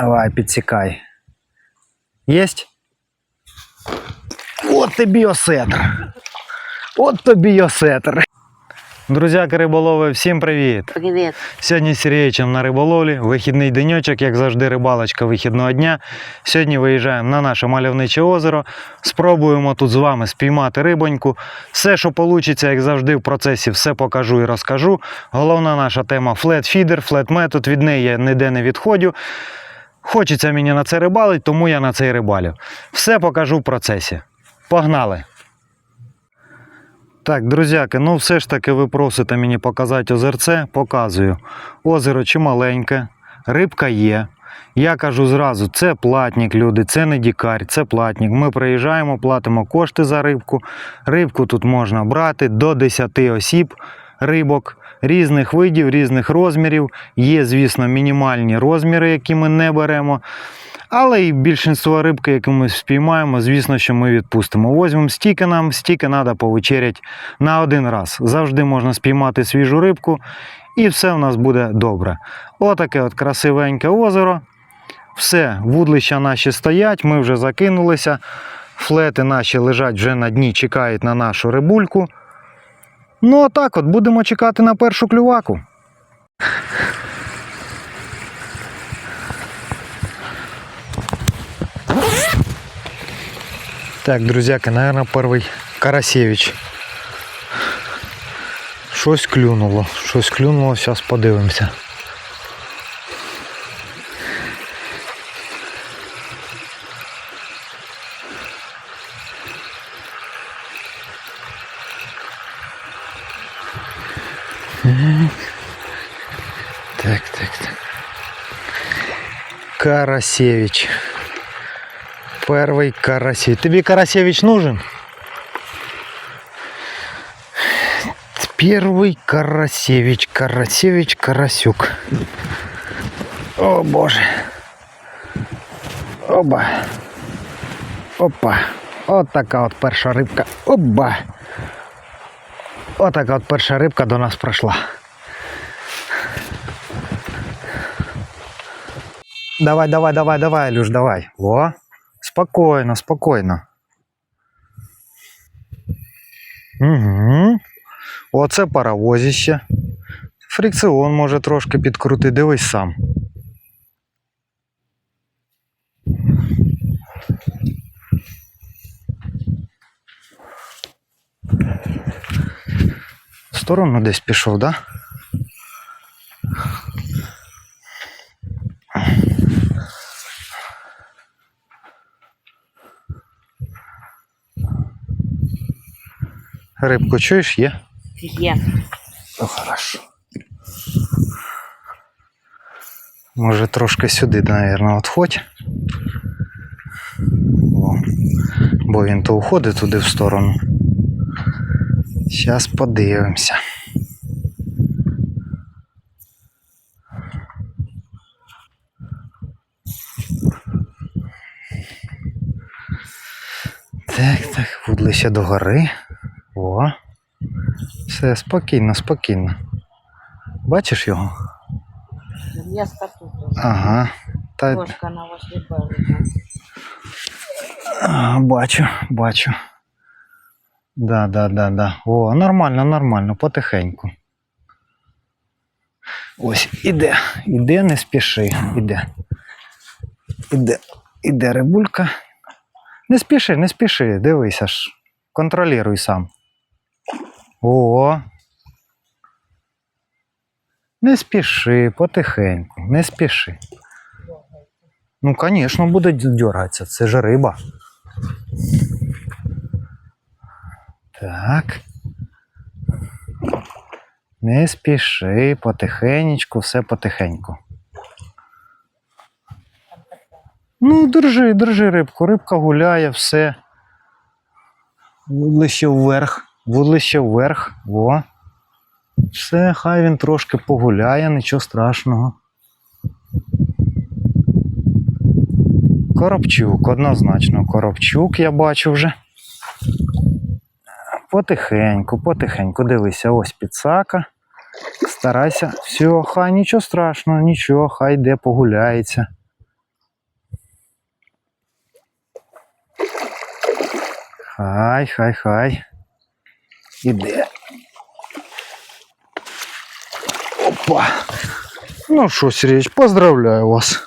Давай, підсікай. Єсть? От тобі осетр. От тобі осетр. Друзяки риболови, всім привіт! Привіт. Сьогодні з Сергійовичем на риболовлі. Вихідний денечок, як завжди, рибалочка вихідного дня. Сьогодні виїжджаємо на наше мальовниче озеро. Спробуємо тут з вами спіймати рибоньку. Все, що вийде, як завжди, в процесі все покажу і розкажу. Головна наша тема флет-фідер, флет-метод. Від неї я ніде не відходю. Хочеться мені на це рибалить, тому я на це і рибалю. Все покажу в процесі. Погнали! Так, друзяки, ну все ж таки ви просите мені показати озерце, показую. Озеро чималеньке, рибка є. Я кажу зразу, це платник, люди, це не дікар, це платник. Ми приїжджаємо, платимо кошти за рибку. Рибку тут можна брати до 10 осіб рибок різних видів, різних розмірів. Є, звісно, мінімальні розміри, які ми не беремо. Але і більшість рибки, яку ми спіймаємо, звісно, що ми відпустимо. Возьмемо стільки нам, стільки треба повечеряти на один раз. Завжди можна спіймати свіжу рибку, і все в нас буде добре. Отаке от красивеньке озеро. Все, вудлища наші стоять, ми вже закинулися. Флети наші лежать вже на дні, чекають на нашу рибульку. Ну, а так от будемо чекати на першу клюваку. Так, друзяки, наверное, перший Карасєвич. Щось клюнуло, щось клюнуло, зараз подивимося. Карасевич. Первый Карасевич. Тебе Карасевич нужен? Первый Карасевич. Карасевич Карасюк. О боже. Оба. Опа. От така от перша рибка. Оба. Отака от перша рибка до нас пройшла. Давай, давай, давай, давай, Люш, давай. О, спокойно, спокойно. Угу. Оце паровозище. Фрикціон може трошки підкрути, дивись сам. В сторону десь пішов, да? Рибку чуєш, є? Є. Ну, хорошо. Може трошки сюди, наверное, отходь. О, бо він то уходить туди в сторону. Зараз подивимося. Так, так, вудлище до гори. О. Все, спокійно, спокійно. Бачиш його? Є статут. Ага. Та, Ложка на вас а, бачу, бачу. Да, да, да, да. О, нормально, нормально, потихеньку. Ось, іде, іде, не спіши, іде. Іде, іде рибулька. Не спіши, не спіши, дивися ж. Контролюй сам. О. Не спіши, потихеньку, не спіши. Ну, звісно, буде дергатися, це ж риба. Так. Не спіши, потихенечку, все потихеньку. Ну, держи, держи рибку. Рибка гуляє, все. Вудлище вверх, вудлище вверх. Во. Все, хай він трошки погуляє, нічого страшного. Коробчук, однозначно, коробчук я бачу вже. Потихеньку, потихеньку дивися, ось підсака. Старайся, все, хай нічого страшного, нічого, хай де погуляється. Хай, хай, хай. Іде. Опа. Ну що, Сергійович, поздравляю вас.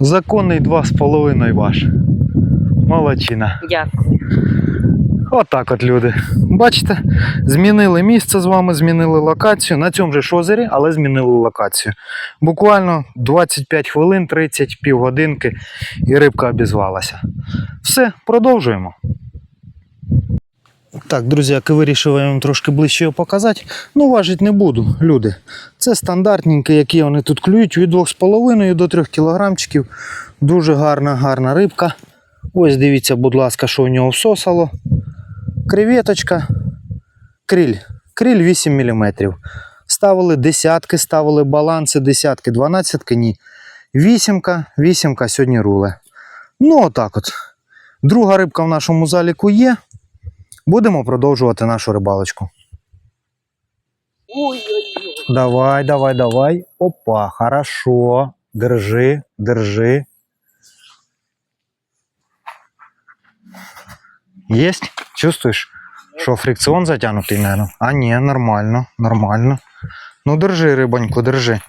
Законний два з половиною ваш. Молодчина. Дякую. Отак от люди. Бачите, змінили місце з вами, змінили локацію. На цьому же ж озері, але змінили локацію. Буквально 25 хвилин, 30 півгодинки, і рибка обізвалася. Все, продовжуємо. Так, друзяки, вирішив я вам трошки ближче його показати. Ну, важить не буду, люди. Це стандартненькі, які вони тут клюють від 2,5 до 3 кілограмчиків. Дуже гарна, гарна рибка. Ось дивіться, будь ласка, що у нього всосало. Креветочка, криль. Криль 8 мм. Ставили десятки, ставили баланси, десятки, дванадцятки, ні. Вісімка, вісімка сьогодні руле. Ну, отак от. Друга рибка в нашому заліку є. Будемо продовжувати нашу рибалочку. Ой-ой-ой. Давай, давай, давай. Опа, хорошо. Держи, держи. Есть? Чувствуешь, что фрикцион затянутый, наверное? А не, нормально, нормально. Ну, держи, рибоньку, держи.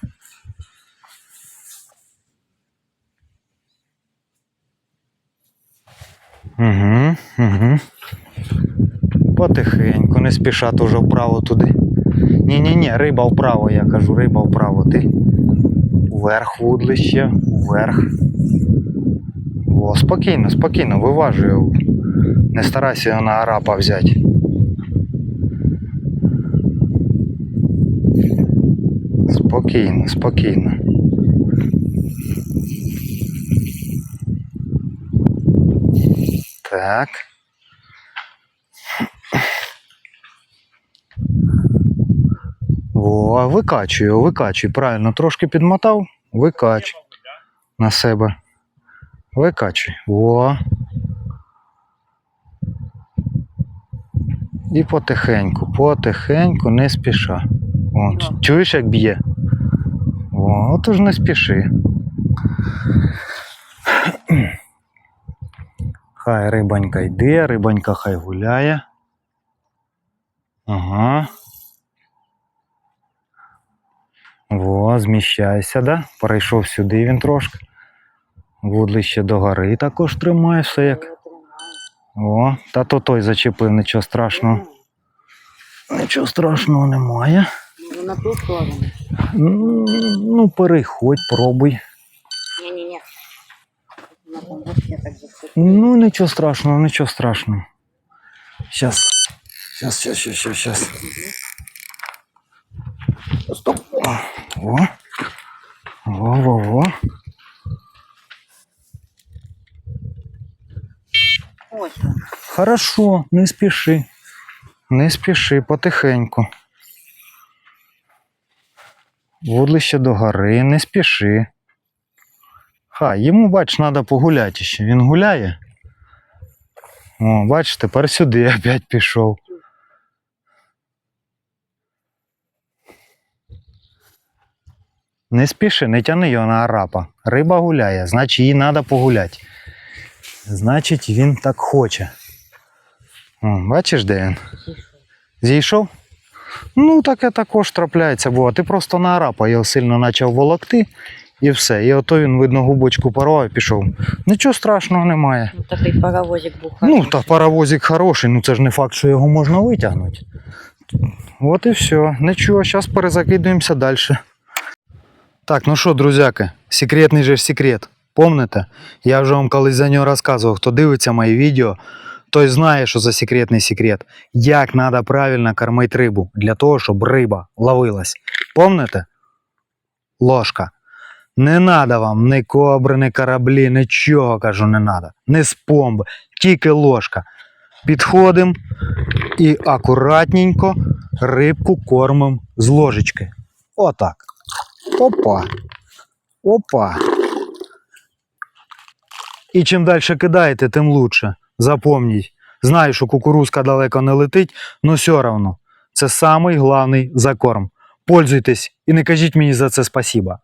Угу, угу. Потихеньку, не спіша дуже вправо туди. Ні-ні-ні, риба вправо, я кажу, риба вправо. Ти вверх вудлище, вверх. О, спокійно, спокійно, виважуй його. Не старайся його на арапа взяти. Спокійно, спокійно. Так. Во, викачуй його, викачуй. Правильно, трошки підмотав, викач на себе. Викачуй. Во. І потихеньку, потихеньку, не спіша. О, чуєш, як б'є? О, отож не спіши. Хай рибонька йде, рибонька хай гуляє. Ага. Во, зміщайся, да? Перейшов сюди він трошки. Вудлище до гори також тримає все як. О, та то той зачепив, нічого страшного. Нічого страшного немає. Може на ту сторону? Ну, переходь, пробуй. Ні-ні-ні. На я так. Ну, нічого страшного, нічого страшного. Щас. Щас, щас, щас, щас, щас. Стоп. Во. Во, во, во. Ось він. Хорошо, не спіши. Не спіши, потихеньку. Вудлище до гори, не спіши. Хай, йому, бач, треба погуляти ще. Він гуляє. О, бач, тепер сюди опять пішов. Не спіши, не тяни його на арапа. Риба гуляє, значить їй треба погуляти. Значить, він так хоче. О, бачиш, де він? Зійшов? Ну, таке також трапляється, бо ти просто на арапа його сильно почав волокти і все. І ото він, видно, губочку порвав і пішов. Нічого страшного немає. Ну, такий паровозик був. хороший. Ну, та паровозик хороший, ну це ж не факт, що його можна витягнути. От і все. Нічого, зараз перезакидуємося далі. Так, ну що, друзяки, секретний же ж секрет. Помните? Я вже вам колись за нього розказував. Хто дивиться мої відео, той знає, що за секретний секрет. Як треба правильно кормити рибу для того, щоб риба ловилась. Помните? Ложка. Не треба вам ні кобри, ні кораблі, нічого кажу, не треба. Не з помби, тільки ложка. Підходимо і акуратненько рибку кормимо з ложечки. Отак. Опа. Опа. І чим далі кидаєте, тим лучше. Запомніть. Знаю, що кукурузка далеко не летить, але все одно. Це самий головний закорм. Пользуйтесь і не кажіть мені за це спасіба.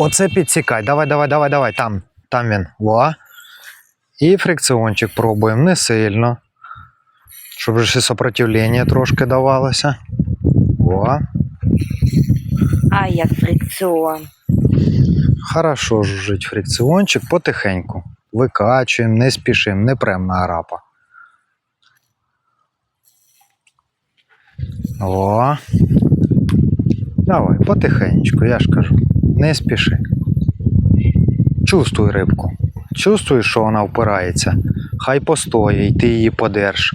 Оце підсікай. Давай, давай, давай, давай. Там, там він. Во. І фрикціончик пробуємо не сильно. Щоб вже сопротивлення трошки давалося. О, А як фрикціон. хорошо жужить фрикціончик потихеньку. Викачуємо, не спішимо, не прям на арапа. О. Давай, потихеньку, я ж кажу. Не спіши. Чувствуй рибку. Чувствуєш, що вона впирається. Хай постоїть, і ти її подерж.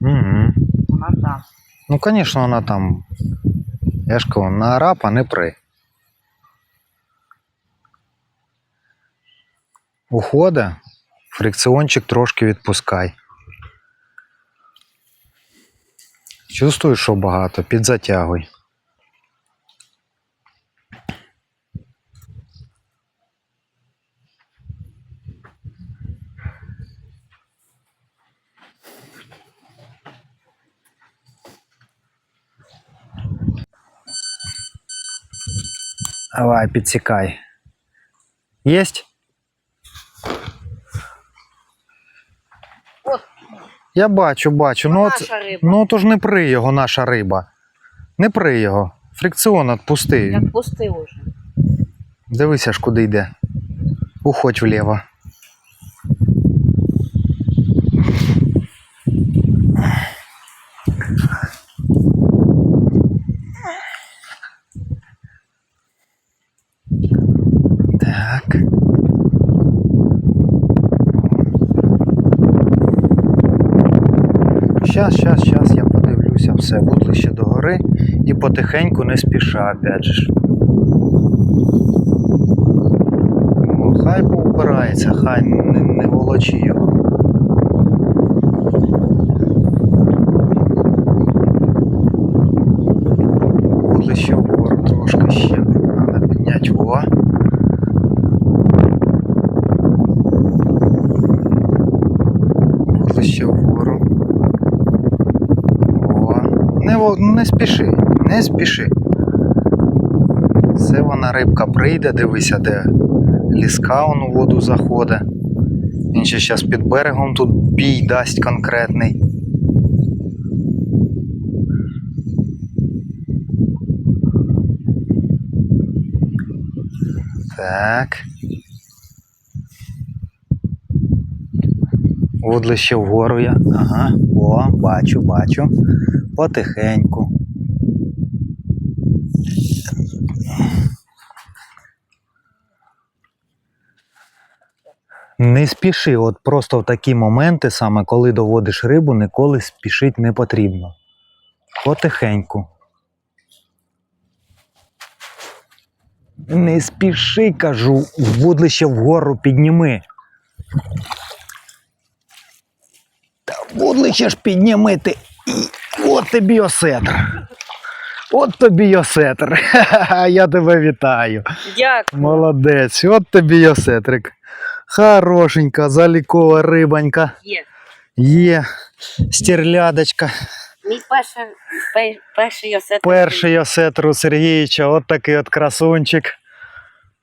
Угу. Вона там. Ну, звісно, вона там. Я ж кажу, на арапа не при. Ухода, фрикціончик трошки відпускай. Чувствуєш, що багато, підзатягуй. Давай, підсікай. Єсть? От. Я бачу, бачу. Ну, от, Наша риба. ну то ж не при його наша риба. Не при його. Фрикціон відпусти. Як вже. уже. Дивися ж, куди йде. Уходь вліво. Так. Щас, щас, щас я подивлюся все. Вудлище догори і потихеньку не спіша, опять же. Хай поупирається, хай не, не волочи його. Вудлище вгору трошки ще. Треба підняти во. Вудлище вгору. О. Не, не спіши, не спіши. Це вона рибка прийде, дивися, де ліска он у воду заходить. Він ще зараз під берегом тут бій дасть конкретний. Так. Вудлище вгору я. Ага. О, бачу, бачу. Потихеньку. Не спіши, от просто в такі моменти, саме коли доводиш рибу, ніколи спішити не потрібно. Потихеньку. Не спіши, кажу, вудлище вгору підніми. Та вудлище ж підніми ти. От тобі осетр. От тобі й осетр. Ха-ха-ха, Я тебе вітаю. Дякую. Молодець, от тобі й осетрик. Хорошенька, залікова рибонька. Є. Є стерлядочка. Мій перший, пе- перший осет. Перший осетр у Сергійча, от такий от красунчик.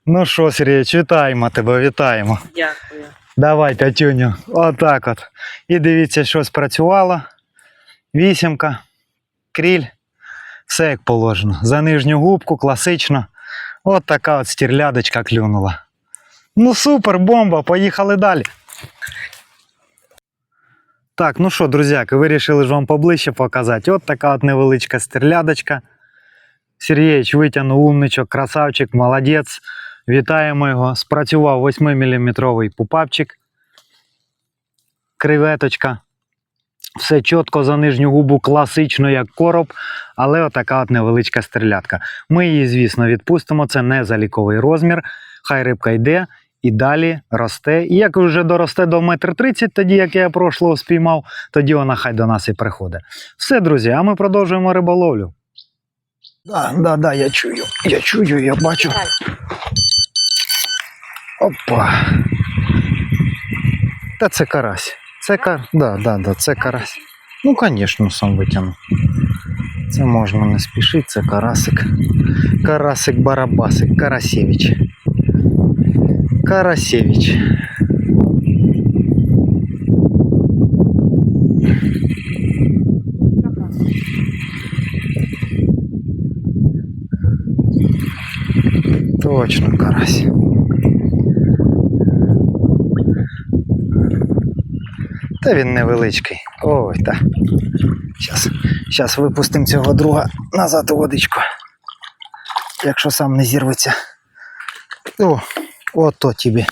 Ну що, Сергійович, вітаємо тебе, вітаємо. Дякую. Давай, п'ятюню. Отак от. І дивіться, що спрацювало. Вісімка, кріль. Все як положено. За нижню губку, класично. От така от стерлядочка клюнула. Ну супер, бомба, поїхали далі. Так, ну що, друзяки, вирішили ж вам поближче показати. От така от невеличка стерлядочка. Сергійович витягнув умничок, красавчик, молодець. Вітаємо його. Спрацював 8-мм пупапчик. Креветочка. Все чітко за нижню губу, класично, як короб, але отака от невеличка стрілятка. Ми її, звісно, відпустимо. Це не заліковий розмір. Хай рибка йде і далі росте. І як вже доросте до 1,30 м, тоді, як я прошлого спіймав, тоді вона хай до нас і приходить. Все, друзі, а ми продовжуємо риболовлю. Да, да, да, я чую. Я чую, я бачу. Опа. Та це карась. Цекар, да, да, да, це карась. Ну, конечно, сам витягну. Це можно не спешить, це карасик. Карасик-барабасик, Карасевич. Карасевич. Точно карась. Та він невеличкий. Ой, та. Щас, щас випустимо цього друга назад у водичку. Якщо сам не зірветься. О, ото тобі.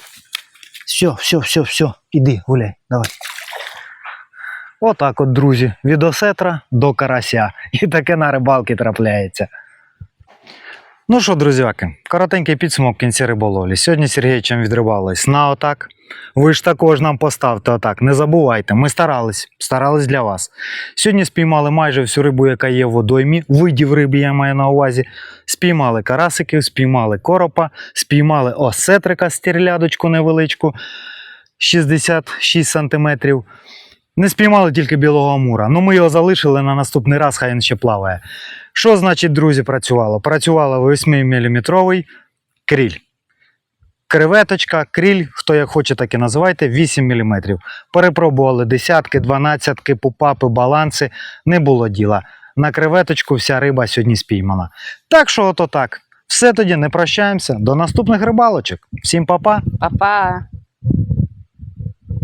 Все, все, все, все. Іди, гуляй, давай. Отак от, друзі, від осетра до карася. І таке на рибалки трапляється. Ну що, друзяки, коротенький підсумок в кінці риболовлі. Сьогодні Сергійчем відрибались на отак. Ви ж також нам поставте отак. Не забувайте, ми старались, старались для вас. Сьогодні спіймали майже всю рибу, яка є в водоймі. Видів риби я маю на увазі. Спіймали карасиків, спіймали коропа, спіймали осетрика стерлядочку невеличку 66 сантиметрів. Не спіймали тільки білого амура. Ну ми його залишили на наступний раз, хай він ще плаває. Що значить, друзі, працювало? Працювало 8-мм кріль. Креветочка, кріль, хто як хоче, так і називайте, 8 мм. Перепробували десятки, дванадцятки, пупапи, баланси. Не було діла. На креветочку вся риба сьогодні спіймана. Так що, ото так. Все тоді не прощаємося. До наступних рибалочок. Всім па-па. Папа.